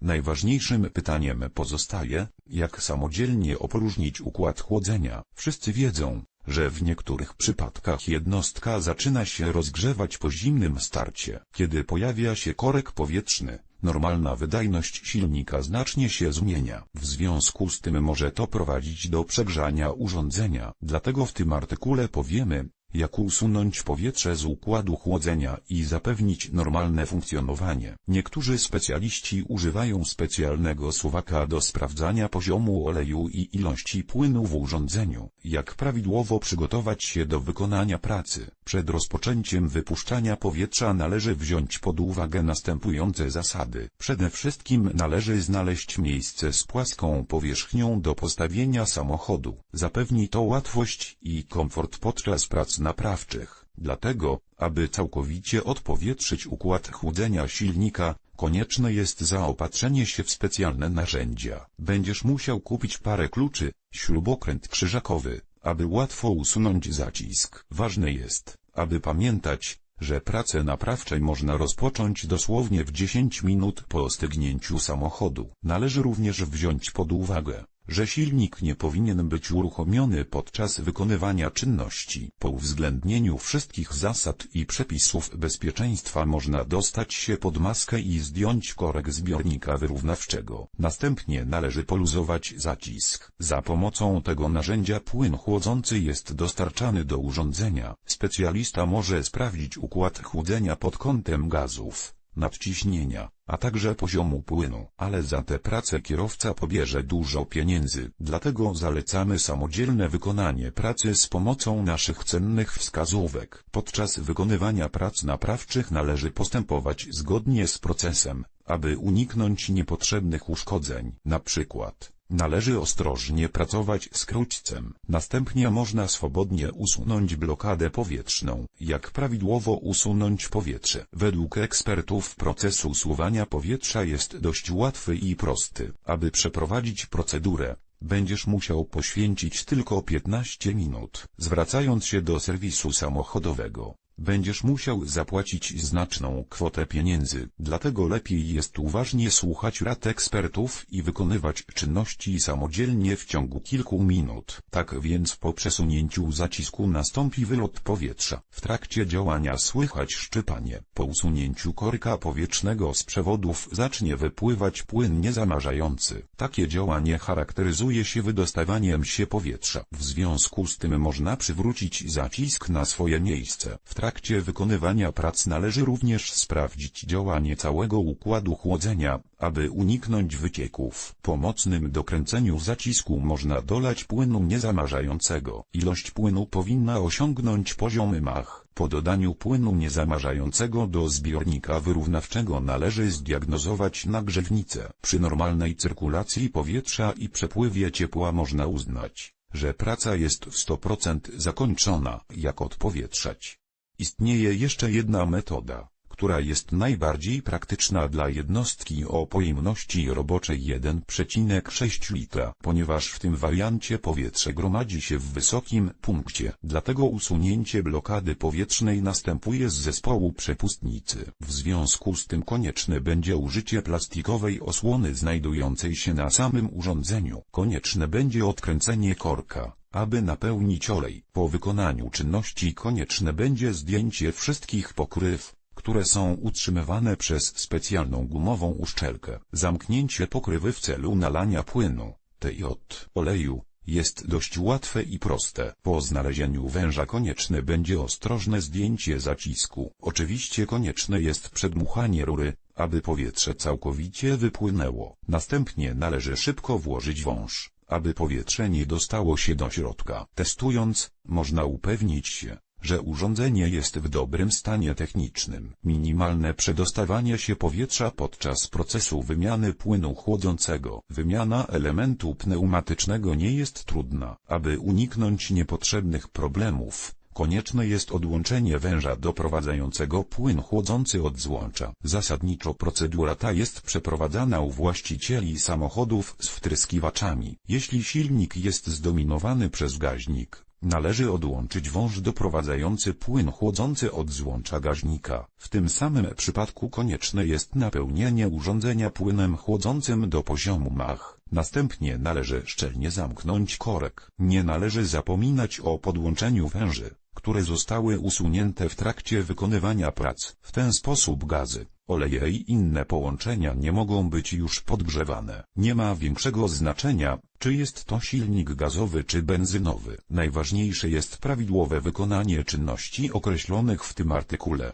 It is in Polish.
Najważniejszym pytaniem pozostaje, jak samodzielnie opróżnić układ chłodzenia. Wszyscy wiedzą, że w niektórych przypadkach jednostka zaczyna się rozgrzewać po zimnym starcie. Kiedy pojawia się korek powietrzny, normalna wydajność silnika znacznie się zmienia. W związku z tym może to prowadzić do przegrzania urządzenia. Dlatego w tym artykule powiemy, jak usunąć powietrze z układu chłodzenia i zapewnić normalne funkcjonowanie. Niektórzy specjaliści używają specjalnego suwaka do sprawdzania poziomu oleju i ilości płynu w urządzeniu. Jak prawidłowo przygotować się do wykonania pracy? Przed rozpoczęciem wypuszczania powietrza należy wziąć pod uwagę następujące zasady. Przede wszystkim należy znaleźć miejsce z płaską powierzchnią do postawienia samochodu. Zapewni to łatwość i komfort podczas prac naprawczych. Dlatego, aby całkowicie odpowietrzyć układ chłodzenia silnika, konieczne jest zaopatrzenie się w specjalne narzędzia. Będziesz musiał kupić parę kluczy, śrubokręt krzyżakowy, aby łatwo usunąć zacisk. Ważne jest, aby pamiętać, że prace naprawcze można rozpocząć dosłownie w 10 minut po stygnięciu samochodu. Należy również wziąć pod uwagę, że silnik nie powinien być uruchomiony podczas wykonywania czynności. Po uwzględnieniu wszystkich zasad i przepisów bezpieczeństwa można dostać się pod maskę i zdjąć korek zbiornika wyrównawczego. Następnie należy poluzować zacisk. Za pomocą tego narzędzia płyn chłodzący jest dostarczany do urządzenia. Specjalista może sprawdzić układ chłodzenia pod kątem gazów nadciśnienia, a także poziomu płynu. Ale za tę pracę kierowca pobierze dużo pieniędzy. Dlatego zalecamy samodzielne wykonanie pracy z pomocą naszych cennych wskazówek. Podczas wykonywania prac naprawczych należy postępować zgodnie z procesem, aby uniknąć niepotrzebnych uszkodzeń. Na przykład, Należy ostrożnie pracować z króćcem. Następnie można swobodnie usunąć blokadę powietrzną. Jak prawidłowo usunąć powietrze? Według ekspertów proces usuwania powietrza jest dość łatwy i prosty. Aby przeprowadzić procedurę, będziesz musiał poświęcić tylko 15 minut. Zwracając się do serwisu samochodowego, będziesz musiał zapłacić znaczną kwotę pieniędzy. Dlatego lepiej jest uważnie słuchać rad ekspertów i wykonywać czynności samodzielnie w ciągu kilku minut. Tak więc po przesunięciu zacisku nastąpi wylot powietrza. W trakcie działania słychać szczypanie. Po usunięciu korka powietrznego z przewodów zacznie wypływać płyn niezamarzający. Takie działanie charakteryzuje się wydostawaniem się powietrza. W związku z tym można przywrócić zacisk na swoje miejsce. W trakcie wykonywania prac należy również sprawdzić działanie całego układu chłodzenia, aby uniknąć wycieków. Po mocnym dokręceniu zacisku można dolać płynu niezamarzającego. Ilość płynu powinna osiągnąć poziom mach. Po dodaniu płynu niezamarzającego do zbiornika wyrównawczego należy zdiagnozować nagrzewnicę. Przy normalnej cyrkulacji powietrza i przepływie ciepła można uznać, że praca jest w 100% zakończona. Jak odpowietrzać? Istnieje jeszcze jedna metoda, która jest najbardziej praktyczna dla jednostki o pojemności roboczej 1,6 litra, ponieważ w tym wariancie powietrze gromadzi się w wysokim punkcie. Dlatego usunięcie blokady powietrznej następuje z zespołu przepustnicy. W związku z tym konieczne będzie użycie plastikowej osłony znajdującej się na samym urządzeniu. Konieczne będzie odkręcenie korka aby napełnić olej. Po wykonaniu czynności konieczne będzie zdjęcie wszystkich pokryw, które są utrzymywane przez specjalną gumową uszczelkę. Zamknięcie pokrywy w celu nalania płynu, TJ, oleju, jest dość łatwe i proste. Po znalezieniu węża konieczne będzie ostrożne zdjęcie zacisku. Oczywiście konieczne jest przedmuchanie rury, aby powietrze całkowicie wypłynęło. Następnie należy szybko włożyć wąż aby powietrze nie dostało się do środka. Testując, można upewnić się, że urządzenie jest w dobrym stanie technicznym. Minimalne przedostawanie się powietrza podczas procesu wymiany płynu chłodzącego. Wymiana elementu pneumatycznego nie jest trudna. Aby uniknąć niepotrzebnych problemów, konieczne jest odłączenie węża doprowadzającego płyn chłodzący od złącza. Zasadniczo procedura ta jest przeprowadzana u właścicieli samochodów z wtryskiwaczami. Jeśli silnik jest zdominowany przez gaźnik, należy odłączyć wąż doprowadzający płyn chłodzący od złącza gaźnika. W tym samym przypadku konieczne jest napełnienie urządzenia płynem chłodzącym do poziomu mach. Następnie należy szczelnie zamknąć korek. Nie należy zapominać o podłączeniu węży, które zostały usunięte w trakcie wykonywania prac. W ten sposób gazy, oleje i inne połączenia nie mogą być już podgrzewane. Nie ma większego znaczenia, czy jest to silnik gazowy czy benzynowy. Najważniejsze jest prawidłowe wykonanie czynności określonych w tym artykule.